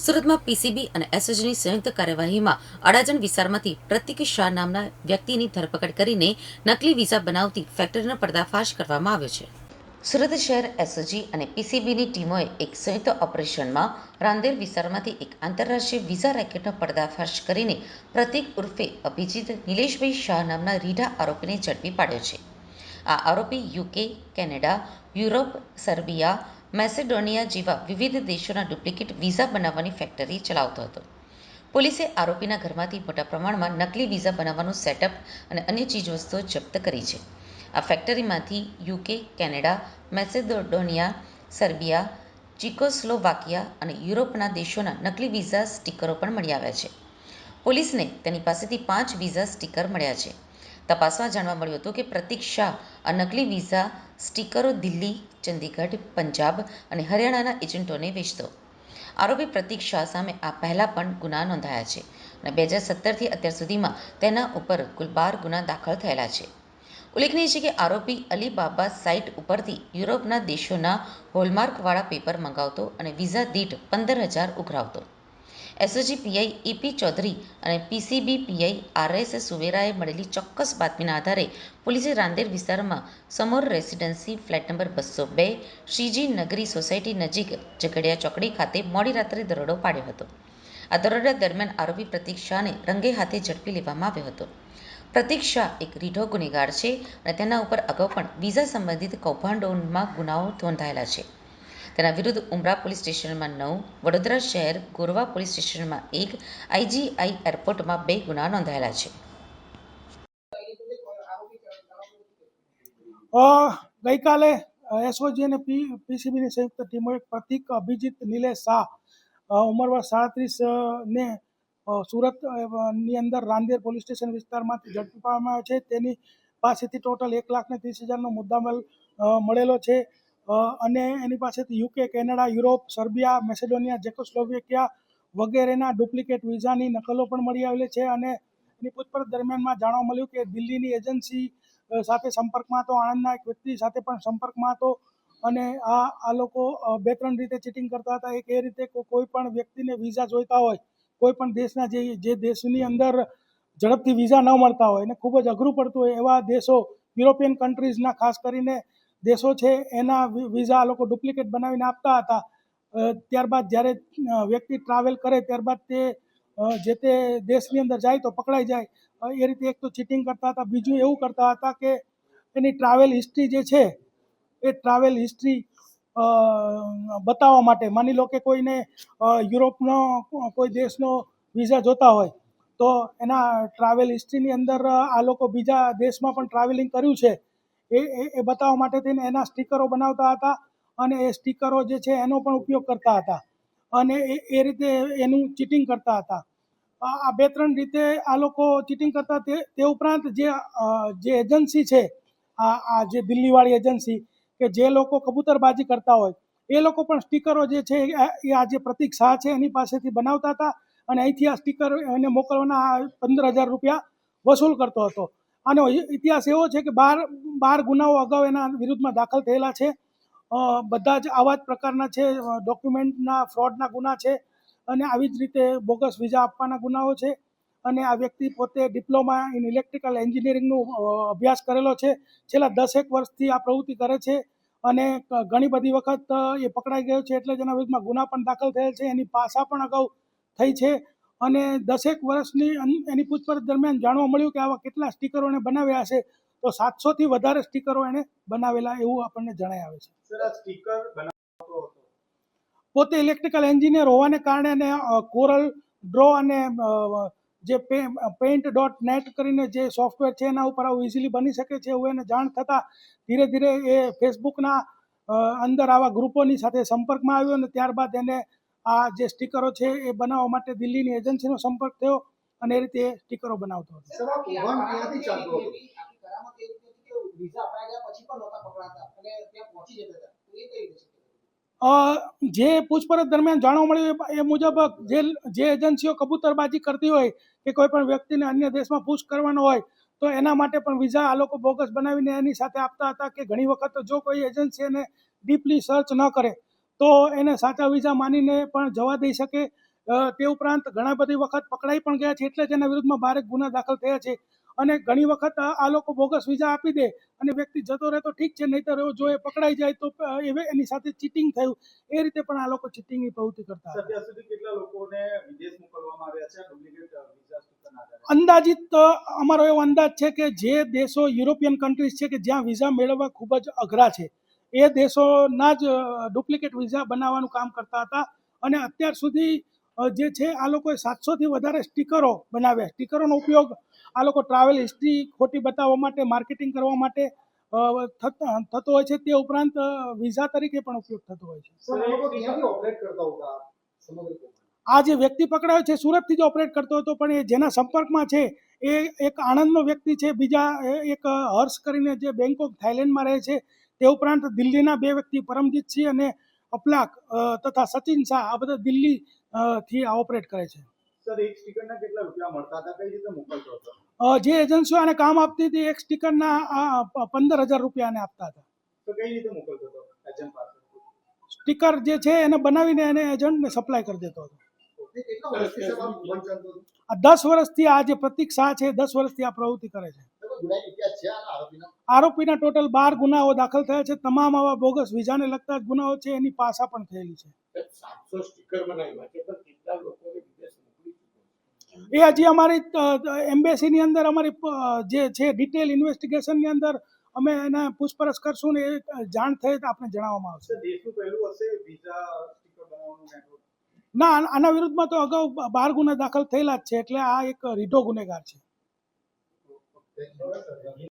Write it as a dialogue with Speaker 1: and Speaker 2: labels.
Speaker 1: સુરતમાં પીસીબી અને એસઓજીની સંયુક્ત કાર્યવાહીમાં અડાજણ વિસ્તારમાંથી પ્રતિક શાહ નામના વ્યક્તિની ધરપકડ કરીને નકલી વિઝા બનાવતી ફેક્ટરીનો પર્દાફાશ કરવામાં આવ્યો છે. સુરત શહેર એસઓજી અને પીસીબીની ટીમોએ એક સંયુક્ત ઓપરેશનમાં રાંદેર વિસ્તારમાંથી એક આંતરરાષ્ટ્રીય વિઝા રેકેટનો પર્દાફાશ કરીને પ્રતિક ઉર્ફે અભિજીત નિલેશભાઈ શાહ નામના રીઢા આરોપીને ઝડપી પાડ્યો છે. આ આરોપી UK, Canada, Europe, Serbia Macedonia જેવા વિવિધ દેશોના ડુપ્લિકેટ વિઝા બનાવવાની ફેક્ટરી ચલાવતો હતો. પોલીસે આરોપીના ઘરમાંથી મોટા પ્રમાણમાં નકલી વિઝા બનાવવાનું સેટઅપ અને અન્ય ચીજવસ્તુઓ જપ્ત કરી છે. આ ફેક્ટરીમાંથી UK, Canada, Macedonia, Serbia, Czechoslovakia અને યુરોપના દેશોના નકલી વિઝા સ્ટીકરો પણ મળી આવ્યા છે. પોલીસને તેની પાસેથી પાંચ વિઝા સ્ટીકર મળ્યા છે. તપાસમાં જાણવા મળ્યું હતું કે પ્રતીક શાહ આ નકલી વિઝા સ્ટીકરો દિલ્હી, ચંદીગઢ, પંજાબ અને હરિયાણાના એજન્ટોને વેચતો. આરોપી પ્રતીક સામે આ પહેલાં પણ ગુના નોંધાયા છે અને બે હજાર સત્તરથી અત્યાર સુધીમાં તેના ઉપર કુલ બાર ગુના દાખલ થયેલા છે. ઉલ્લેખનીય છે કે આરોપી અલીબાબા સાઇટ ઉપરથી યુરોપના દેશોના હોલમાર્કવાળા પેપર મંગાવતો અને વિઝા દીઠ પંદર હજાર ઉઘરાવતો. એસઓજી પીઆઈ ચૌધરી અને પીસીબી પીઆઈ આરએસ સુવેરાએ મળેલી ચોક્કસ બાતમીના આધારે પોલીસે રાંદેર વિસ્તારમાં સમોર રેસિડેન્સી ફ્લેટ નંબર બસો બે શ્રીજી નગરી સોસાયટી નજીક ઝઘડિયા ચોકડી ખાતે મોડી રાત્રે દરોડો પાડ્યો હતો. આ દરોડા દરમિયાન આરોપી પ્રતિક શાહને રંગે હાથે ઝડપી લેવામાં આવ્યો હતો. પ્રતિક શાહ એક રીઢો ગુનેગાર છે અને તેના ઉપર અગાઉ પણ વિઝા સંબંધિત કૌભાંડોમાં ગુનાઓ નોંધાયેલા છે. તેના વિરુદ્ધ ઉમરા પોલીસ સ્ટેશનમાં નવ વડોદરા શહેર ગોરવા પોલીસ સ્ટેશનમાં એક આઈજીઆઈ એરપોર્ટમાં બે ગુના નોંધાયેલા છે.
Speaker 2: ગઈકાલે એસઓજી અને પીસીબીની સંયુક્ત ટીમોએ પ્રતિક અભિજીત નિલેશ શાહ અ, ઉંમર વર્ષ સાડત્રીસ ને સુરત અંદર રાંદેર પોલીસ સ્ટેશન વિસ્તારમાંથી ઝડપી પાડવામાં આવ્યો છે. તેની પાસેથી ટોટલ એક લાખ ને ત્રીસ હજારનો મુદ્દામાલ મળેલો છે. અને એની પાસેથી UK Canada Europe Serbia Macedonia Czechoslovakia વગેરેના ડુપ્લિકેટ વિઝાની નકલો પણ મળી આવેલી છે અને એની પૂછપરછ દરમિયાનમાં જાણવા મળ્યું કે દિલ્હીની એજન્સી સાથે સંપર્કમાં હતો આણંદના એક વ્યક્તિ સાથે પણ સંપર્કમાં હતો અને આ આ લોકો બે ત્રણ રીતે ચીટિંગ કરતા હતા. એક એ રીતે કોઈ પણ વ્યક્તિને વિઝા જોઈતા હોય, કોઈ પણ દેશના જે જે દેશની અંદર ઝડપથી વિઝા ન મળતા હોય અને ખૂબ જ અઘરું પડતું હોય એવા દેશો, યુરોપિયન કન્ટ્રીઝના ખાસ કરીને દેશો છે, એના વિઝા લોકો ડુપ્લિકેટ બનાવીને આપતા હતા. ત્યારબાદ જ્યારે વ્યક્તિ ટ્રાવેલ કરે ત્યારબાદ તે જે તે દેશની અંદર જાય તો પકડાઈ જાય. એ રીતે એક તો ચીટિંગ કરતા હતા, બીજું એવું કરતા હતા કે એની ટ્રાવેલ હિસ્ટ્રી જે છે, એ ટ્રાવેલ હિસ્ટ્રી બતાવવા માટે. માની લો કે કોઈને યુરોપનો કોઈ દેશનો વિઝા જોતા હોય, તો એના ટ્રાવેલ હિસ્ટ્રીની અંદર આ લોકો બીજા દેશમાં પણ ટ્રાવેલિંગ કર્યું છે. એ, એ- બતાવવા માટે થઈને એના સ્ટીકરો બનાવતા હતા અને એ સ્ટીકરો જે છે એનો પણ ઉપયોગ કરતા હતા. અને એ એ રીતે એનું ચીટિંગ કરતા હતા. આ બે ત્રણ રીતે આ લોકો ચીટિંગ કરતા તે તે ઉપરાંત જે જે એજન્સી છે, આ આ જે દિલ્હીવાળી એજન્સી કે જે લોકો કબૂતરબાજી કરતા હોય, એ લોકો પણ સ્ટીકરો જે છે એ આ જે પ્રતિક શાહ છે એની પાસેથી બનાવતા હતા અને અહીંથી આ સ્ટીકર એને મોકલવાના પંદર હજાર રૂપિયા વસૂલ કરતો હતો. આનો ઇતિહાસ એવો છે કે બાર બાર ગુનાઓ અગાઉ એના વિરુદ્ધમાં દાખલ થયેલા છે. બધા જ આવા જ પ્રકારના છે ડોક્યુમેન્ટના ફ્રોડના ગુના છે અને આવી જ રીતે બોગસ વિઝા આપવાના ગુનાઓ છે. અને આ વ્યક્તિ પોતે ડિપ્લોમા ઇન ઇલેક્ટ્રિકલ એન્જિનિયરિંગનું અભ્યાસ કરેલો છે. છેલ્લા દસેક વર્ષથી આ પ્રવૃત્તિ કરે છે અને ઘણી બધી વખત એ પકડાઈ ગયો છે એટલે જ એના વિરુદ્ધમાં ગુના પણ દાખલ થયેલ છે. એની પાસા પણ અગાઉ થઈ છે. અને દસેક વર્ષની એની પૂછપરછ દરમિયાન જાણવા મળ્યું કે આવા કેટલા સ્ટીકરો એને બનાવ્યા હશે તો સાતસોથી વધારે સ્ટીકરો એણે બનાવેલા એવું આપણને જણાય આવે છે.
Speaker 3: સ્ટીકર
Speaker 2: પોતે ઇલેક્ટ્રિકલ એન્જિનિયર હોવાને કારણે એને કોરલ ડ્રો અને જે પેઇન્ટ ડોટ નેટ કરીને જે સોફ્ટવેર છે એના ઉપર આવું ઇઝીલી બની શકે છે એવું એને જાણ થતાં ધીરે ધીરે એ ફેસબુકના અંદર આવા ગ્રુપોની સાથે સંપર્કમાં આવ્યો અને ત્યારબાદ એને આ જે સ્ટીકરો છે એ બનાવવા માટે દિલ્હીની એજન્સીનો સંપર્ક થયો અને એ રીતે એ સ્ટીકરો બનાવતો હતો. જે પૂછપરછ દરમિયાન જાણવા મળ્યું એ- એ મુજબ જે જે એજન્સીઓ કબૂતરબાજી કરતી હોય કે કોઈ પણ વ્યક્તિને અન્ય દેશમાં પૂછ કરવાનો હોય તો એના માટે પણ વિઝા આ લોકો બોગસ બનાવીને એની સાથે આપતા હતા કે ઘણી વખત જો કોઈ એજન્સી એને ડીપલી સર્ચ ન કરે તો એને સાચા વિઝા માનીને પણ જવા દઈ શકે. તે ઉપરાંત ઘણા બધી વખત પકડાઈ પણ ગયા છે એટલે જ એના વિરુદ્ધમાં ભારે ગુના દાખલ થયા છે. અને ઘણી વખત આ લોકો બોગસ વિઝા આપી દે અને વ્યક્તિ જતો રહે તો ઠીક છે નહીંતર જો એ પકડાઈ જાય તો એની સાથે ચીટિંગ થયું. એ રીતે પણ આ લોકો ચીટિંગની પ્રવૃત્તિ કરતા
Speaker 3: અત્યાર સુધી કેટલા લોકોને વિદેશ મોકલવામાં આવ્યા છે? ડુપ્લિકેટ વિઝા
Speaker 2: અંદાજિત તો અમારો એવો અંદાજ છે કે જે દેશો યુરોપિયન કન્ટ્રીઝ છે કે જ્યાં વિઝા મેળવવા ખૂબ જ અઘરા છે. એ દેશોના જ ડુપ્લિકેટ વિઝા બનાવવાનું કામ કરતા હતા. અને અત્યાર સુધી જે છે આ લોકોએ સાતસોથી વધારે સ્ટીકરો બનાવ્યા. સ્ટીકરોનો ઉપયોગ આ લોકો ટ્રાવેલ હિસ્ટ્રી ખોટી બતાવવા માટે માર્કેટિંગ કરવા માટે થતો હોય છે. તે ઉપરાંત વિઝા તરીકે પણ ઉપયોગ થતો હોય છે.
Speaker 4: આ
Speaker 2: જે વ્યક્તિ પકડાયો છે સુરતથી જ ઓપરેટ કરતો હતો પણ એ જેના સંપર્કમાં છે એ એક આણંદનો વ્યક્તિ છે. બીજા એક હર્ષ કરીને જે બેંકોક થાઇલેન્ડમાં રહે છે તે ઉપરાંત દિલ્હીના બે વ્યક્તિ પરમજીત સિંહ અને અપલાક તથા સચિન શાહ આ બધા દિલ્હી થી આ ઓપરેટ કરે છે. જે એજન્સીઓ આને કામ આપતી હતી એક સ્ટીકરના પંદર હજાર રૂપિયા આને આપતા હતા. સ્ટીકર જે છે એને બનાવીને એને એજન્ટને સપ્લાય કરી દેતો હતો. દસ વર્ષથી આ જે પ્રતિક શાહ છે દસ વર્ષથી આ પ્રવૃત્તિ કરે છે.
Speaker 4: આરોપીના
Speaker 2: ટોટલ બાર ગુનાઓ દાખલ થયા છે. તમામ આવા બોગસ વિઝાને લગતા ગુનાઓ છે. એની પાસા પણ થયેલી છે? એ હજી અમારી એમ્બેસીની અંદર અમારી જે છે, ડિટેલ ઇન્વેસ્ટિગેશનની અંદર અમે એને પૂછપરછ કરશું ને એ જાણ થઈ આપણે જણાવવામાં આવશે. ના, આના વિરુદ્ધમાં તો અગાઉ બાર ગુના દાખલ થયેલા જ છે. એટલે આ એક રીઢો ગુનેગાર છે.
Speaker 4: thank you